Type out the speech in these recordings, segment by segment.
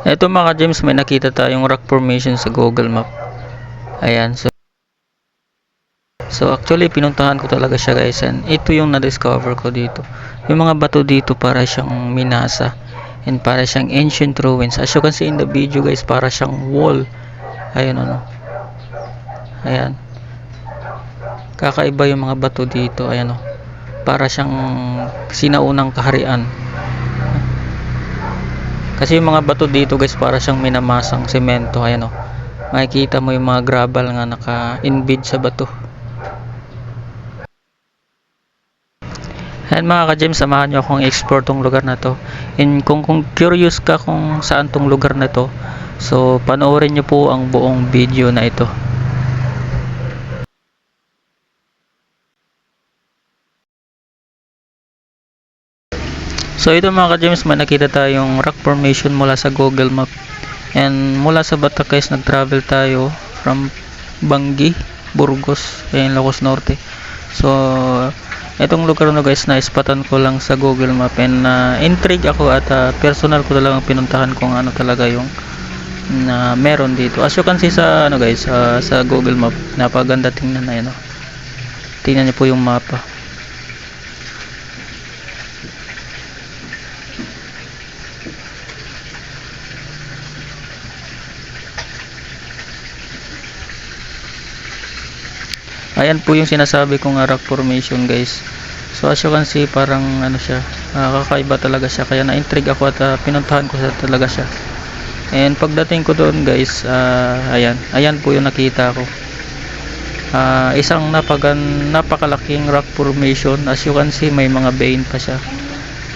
Ito mga James, may nakita tayong rock formation sa Google Map. Ayan, so So actually pinuntahan ko talaga siya guys and ito yung na-discover ko dito. Yung mga bato dito para siyang minasa and para siyang ancient ruins. As you can see in the video guys, para siyang wall. Ayan ano. Ayan. Kakaiba yung mga bato dito. Ayan o. Para siyang sinaunang kaharian. Kasi yung mga bato dito guys para siyang minamasang semento. Ayan o. Makikita mo yung mga gravel nga naka-inbid sa bato. Ayan mga ka-James, samahan nyo akong explore tong lugar na to. And kung, kung curious ka kung saan tong lugar na to, so panoorin nyo po ang buong video na ito. So ito mga ka-James, may nakita tayong rock formation mula sa Google Map. And mula sa Batacay, nag-travel tayo from Bangi, Burgos, ayan, Locos Norte. So, itong lugar na guys, na-spatan ko lang sa Google Map and na intrigue ako at ah, personal ko talagang pinuntahan kung ano talaga yung na meron dito. As you can see sa ano guys, sa, sa Google Map, napaganda tingnan na yan. Tingnan niyo po yung mapa. Ayan po yung sinasabi kong uh, rock formation guys. So as you can see parang ano siya, ah, kakaiba talaga siya. Kaya na-intrigue ako at ah, pinuntahan ko sa talaga siya. And pagdating ko doon guys, ah, ayan, ayan po yung nakita ko. Ah, isang napagan, napakalaking rock formation. As you can see may mga vein pa siya.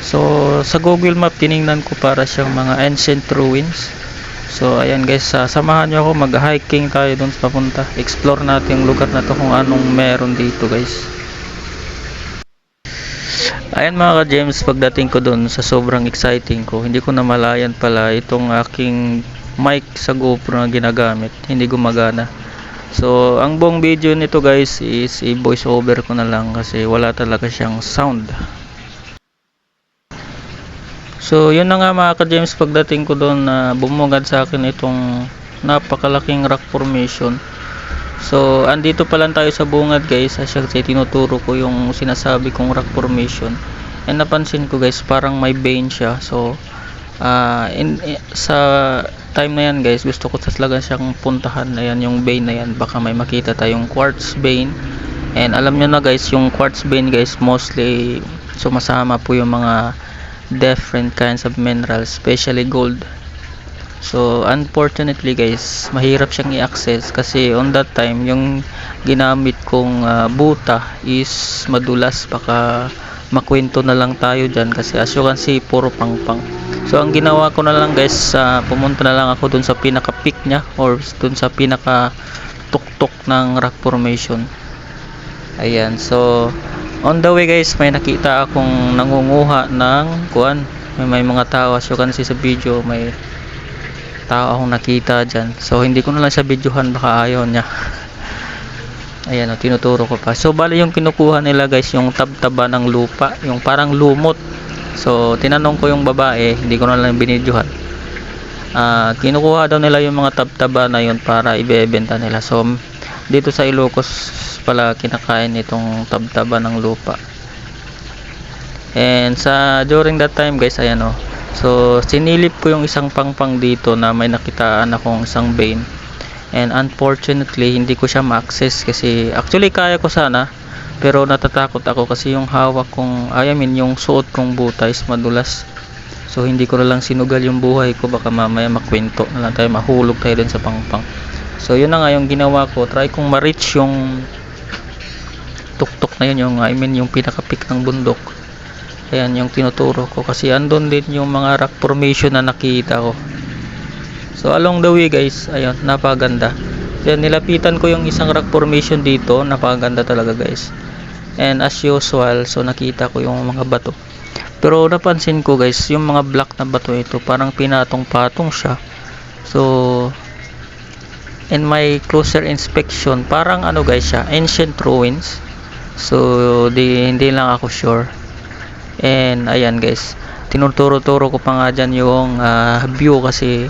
So sa Google Map tiningnan ko para siyang mga ancient ruins. So ayan guys, ah, samahan nyo ako mag-hiking tayo doon sa papunta. Explore natin yung lugar na to kung anong meron dito guys. Ayan mga ka-James, pagdating ko doon sa sobrang exciting ko, hindi ko namalayan pala itong aking mic sa GoPro na ginagamit, hindi gumagana. So, ang buong video nito guys is i-voice over ko na lang kasi wala talaga siyang sound. So, yun na nga mga ka-James, pagdating ko doon na bumungad sa akin itong napakalaking rock formation. So, andito pa lang tayo sa bungad guys, as kasi tinuturo ko yung sinasabi kong rock formation. And napansin ko guys, parang may vein siya. So, ah in, i- sa time na yan guys, gusto ko talaga siyang puntahan. Ayan yung vein na yan, baka may makita tayong quartz vein. And alam nyo na guys, yung quartz vein guys, mostly sumasama po yung mga different kinds of minerals, especially gold. So, unfortunately guys, mahirap siyang i-access kasi on that time, yung ginamit kong ah, buta is madulas. Baka makwento na lang tayo dyan kasi as you can see, puro pang-pang. So, ang ginawa ko na lang guys, ah, pumunta na lang ako dun sa pinaka-peak niya or dun sa pinaka-tuktok ng rock formation. Ayan, so on the way guys, may nakita akong nangunguha ng kuan. May, may mga tao as you can see sa video, may tao akong nakita dyan. So, hindi ko na lang siya videohan, baka ayaw niya. Ayan, o, tinuturo ko pa. So, bali yung kinukuha nila guys, yung tabtaba ng lupa, yung parang lumot. So, tinanong ko yung babae, hindi ko na lang binidyohan. Ah, kinukuha daw nila yung mga tabtaba na yun para ibebenta nila. So, dito sa Ilocos pala kinakain itong tabtaba ng lupa. And sa during that time guys, ayan o. So, sinilip ko yung isang pangpang dito na may nakitaan akong isang vein. And unfortunately, hindi ko siya ma-access kasi actually kaya ko sana pero natatakot ako kasi yung hawak kong, I mean, yung suot kong buta is madulas. So, hindi ko na lang sinugal yung buhay ko. Baka mamaya makwento na lang tayo, mahulog tayo dun sa pangpang. So, yun na nga yung ginawa ko. Try kong ma-reach yung tuktok na yun, yung, I mean, yung pinaka-peak ng bundok. Ayan, yung tinuturo ko. Kasi andun din yung mga rock formation na nakita ko. So, along the way guys, ayun, napaganda. Then, nilapitan ko yung isang rock formation dito. Napaganda talaga guys. And as usual, so nakita ko yung mga bato. Pero napansin ko guys, yung mga black na bato ito, parang pinatong-patong siya. So, in my closer inspection, parang ano guys siya, ancient ruins. So, di, hindi lang ako sure. And, ayan guys, tinuturo-turo ko pa nga dyan yung ah, view kasi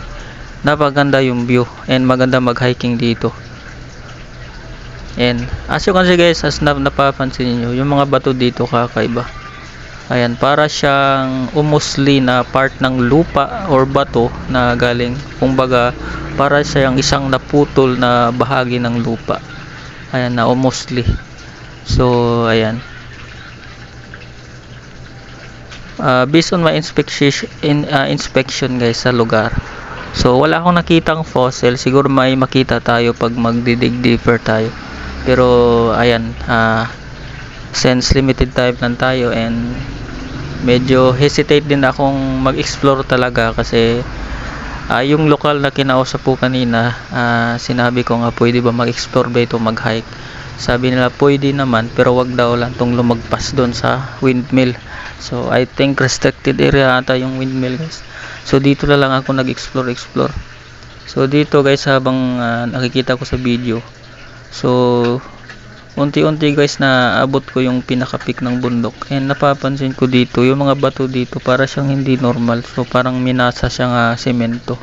napaganda yung view and maganda mag-hiking dito. And as you can see guys, as na napapansin niyo, yung mga bato dito kakaiba. Ayan, para siyang umusli na part ng lupa or bato na galing, kumbaga, para siyang isang naputol na bahagi ng lupa. Ayan, na umusli. So, ayan. Uh, based on my inspection, in, uh, inspection guys sa lugar. So, wala akong nakitang fossil. Siguro may makita tayo pag magdidig deeper tayo. Pero, ayan, ah, since limited time lang tayo and medyo hesitate din akong mag-explore talaga kasi ah, yung lokal na kinausap po kanina ah, sinabi ko nga pwede ba mag-explore ba ito mag-hike? Sabi nila pwede naman pero wag daw lang tong lumagpas doon sa windmill. So I think restricted area ata yung windmill guys. So dito na lang ako nag-explore explore. So dito guys habang ah, nakikita ko sa video. So unti-unti guys na abot ko yung pinaka peak ng bundok. And napapansin ko dito yung mga bato dito para siyang hindi normal. So parang minasa siyang ah, semento.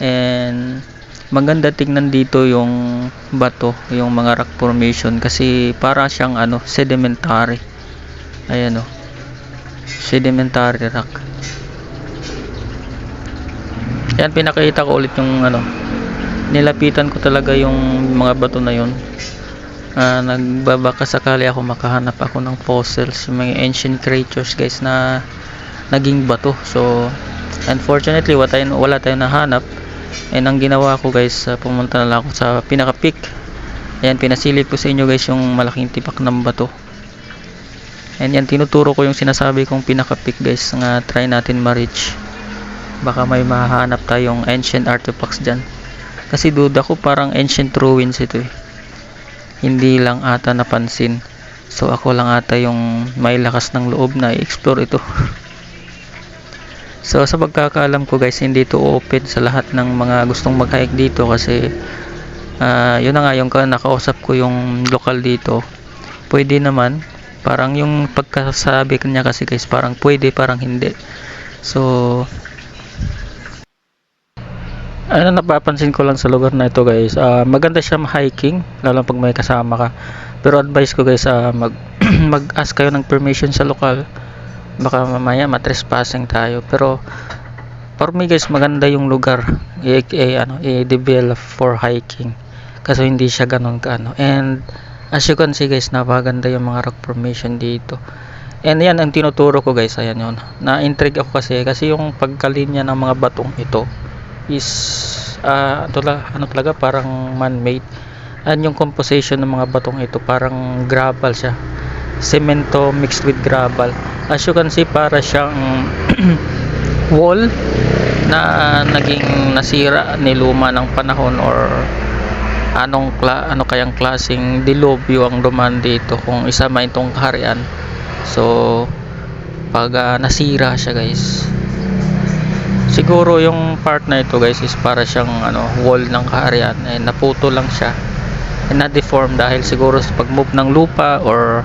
And maganda tingnan dito yung bato yung mga rock formation kasi para siyang ano sedimentary. Ayan o sedimentary rock. Yan pinakita ko ulit yung ano nilapitan ko talaga yung mga bato na yun. Uh, nagbabaka sakali ako makahanap ako ng fossils mga ancient creatures guys na naging bato. So unfortunately wala tayong, wala tayong nahanap. And ang ginawa ko guys uh, pumunta na lang ako sa pinaka peak. Ayan pinasilip ko sa inyo guys yung malaking tipak ng bato. And yan tinuturo ko yung sinasabi kong pinaka peak guys nga try natin ma-reach. Baka may mahanap tayong ancient artifacts dyan kasi duda ko parang ancient ruins ito eh. Hindi lang ata napansin. So ako lang ata yung may lakas ng loob na i-explore ito. So sa pagkakaalam ko guys hindi ito open sa lahat ng mga gustong mag-hike dito kasi ah, yun na nga yung ka- nakausap ko yung lokal dito. Pwede naman. Parang yung pagkasabi kanya kasi guys parang pwede parang hindi. So ano napapansin ko lang sa lugar na ito guys. Ah, maganda siya hiking lalo pag may kasama ka. Pero advice ko guys ah, mag mag ask kayo ng permission sa lokal. Baka mamaya matrespassing tayo. Pero for me guys maganda yung lugar. I, ano i-develop for hiking. Kasi hindi siya ganun kaano and as you can see guys napaganda yung mga rock formation dito. And yan ang tinuturo ko guys. Ayan yun. Na intrigue ako kasi kasi yung pagkalinya ng mga batong ito is ah ano talaga, ano parang man-made. And yung composition ng mga batong ito parang gravel siya. Semento mixed with gravel as you can see para siyang wall na naging nasira niluma ng panahon or anong kla ano kayang klaseng dilubyo ang duman dito kung isama itong kaharian. So pag ah, nasira siya guys siguro yung part na ito guys is para siyang ano wall ng kaharian. Eh naputo lang siya. Eh na-deform dahil siguro sa pag-move ng lupa or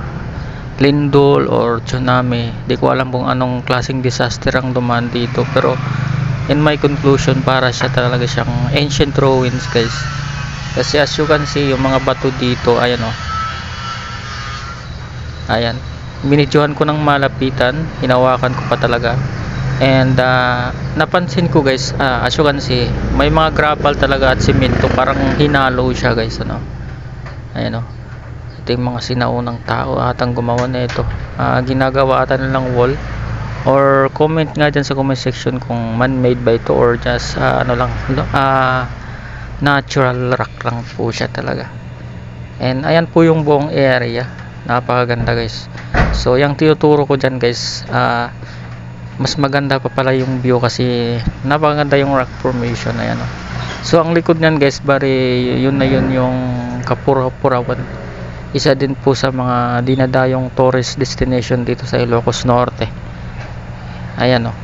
lindol or tsunami. Di ko alam kung anong klaseng disaster ang dumaan dito. Pero in my conclusion para siya talaga siyang ancient ruins guys. Kasi as you can see yung mga bato dito ayan o ayan. Binidyohan ko ng malapitan. Hinawakan ko pa talaga and ah, napansin ko guys ah, as you can see may mga gravel talaga at simento. Parang hinalo siya guys ano? Ayan o ito yung mga sinaunang tao atang gumawa na ito. Ah, ginagawa ata nilang wall. Or comment nga dyan sa comment section kung man-made ba ito or just ah, ano lang. Ah, natural rock lang po siya talaga. And ayan po yung buong area. Napakaganda guys. So yung tinuturo ko dyan guys ah, mas maganda pa pala yung view kasi napakaganda yung rock formation ayan oh. so ang likod niyan guys bari yun na yun yung Kapura-Purawan. Isa din po sa mga dinadayong tourist destination dito sa Ilocos Norte. Ayan oh.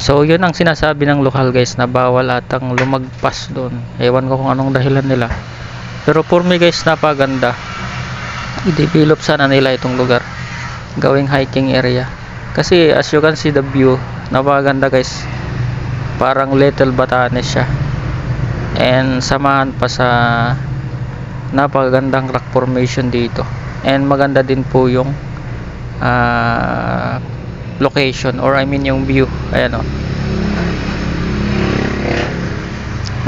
so yun ang sinasabi ng lokal guys na bawal atang lumagpas doon. Ewan ko kung anong dahilan nila. Pero for me guys napaganda. I-develop sana nila itong lugar. Gawing hiking area Kasi as you can see the view, napakaganda guys. Parang Little Batanes siya. And samahan pa sa napakagandang rock formation dito. And maganda din po yung ah, location or I mean yung view. Ayan o.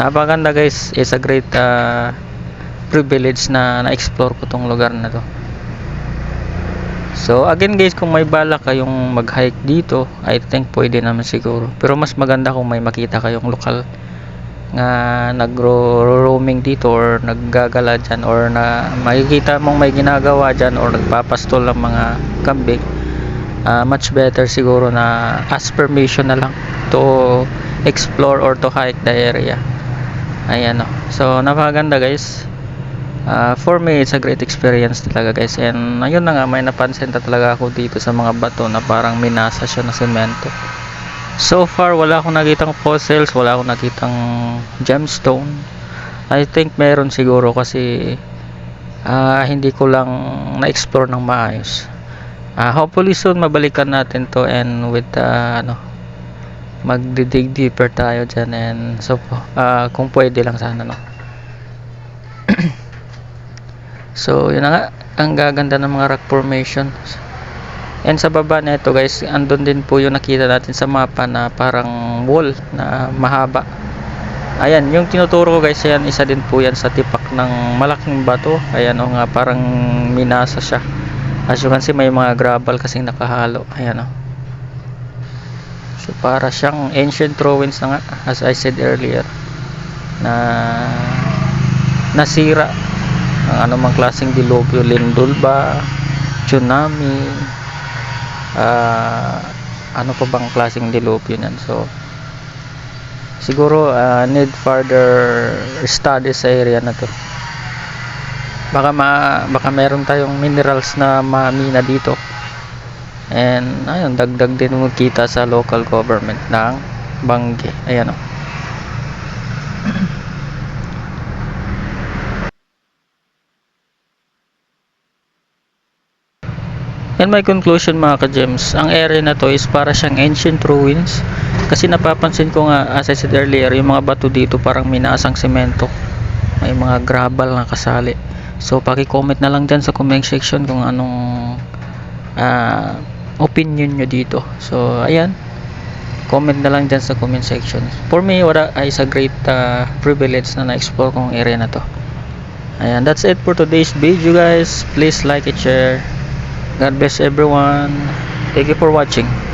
Napakaganda guys. It's a great ah, privilege na na-explore ko tong lugar na to. So again guys, kung may balak kayong mag-hike dito, I think pwede naman siguro. Pero mas maganda kung may makita kayong lokal nga nagro-roaming dito or naggagala dyan or na makikita mong may ginagawa dyan or nagpapastol ng mga kambing ah, much better siguro na ask permission na lang to explore or to hike the area. Ayan o so napakaganda guys Ah, for me it's a great experience talaga guys and ayun na nga may napansin na talaga ako dito sa mga bato na parang minasa siya ng semento So far, wala akong nakitang fossils, wala akong nakitang gemstone. I think meron siguro kasi ah, hindi ko lang na-explore ng maayos. Ah, hopefully soon mabalikan natin to and with ah, ano magdidig deeper tayo dyan and so ah, kung pwede lang sana no. So yun na nga ang gaganda ng mga rock formations And sa baba na ito guys, andun din po yung nakita natin sa mapa na parang wall na mahaba. Ayan, yung tinuturo ko guys, ayan, isa din po yan sa tipak ng malaking bato. Ayan o nga, parang minasa siya. As you can see, may mga gravel kasing nakahalo. Ayan o. So, para siyang ancient ruins na nga, as I said earlier, na nasira ang anumang klaseng dilubyo, lindol ba, tsunami, ah ano pa bang klaseng dilubyo yan so siguro ah, need further study sa area na to. Baka ma baka meron tayong minerals na mamina dito. And ayun dagdag din mo kita sa local government ng Bangge. Ayan oh. In my conclusion mga ka-gems, ang area na to is para siyang ancient ruins kasi napapansin ko nga as I said earlier, yung mga bato dito parang minasang semento. May mga gravel na kasali. So paki-comment na lang dyan sa comment section kung anong ah, opinion nyo dito. So ayan, comment na lang dyan sa comment section. For me, wala is a great ah, privilege na na-explore kong area na to. Ayan, that's it for today's video guys. Please like and share. God bless everyone. Thank you for watching.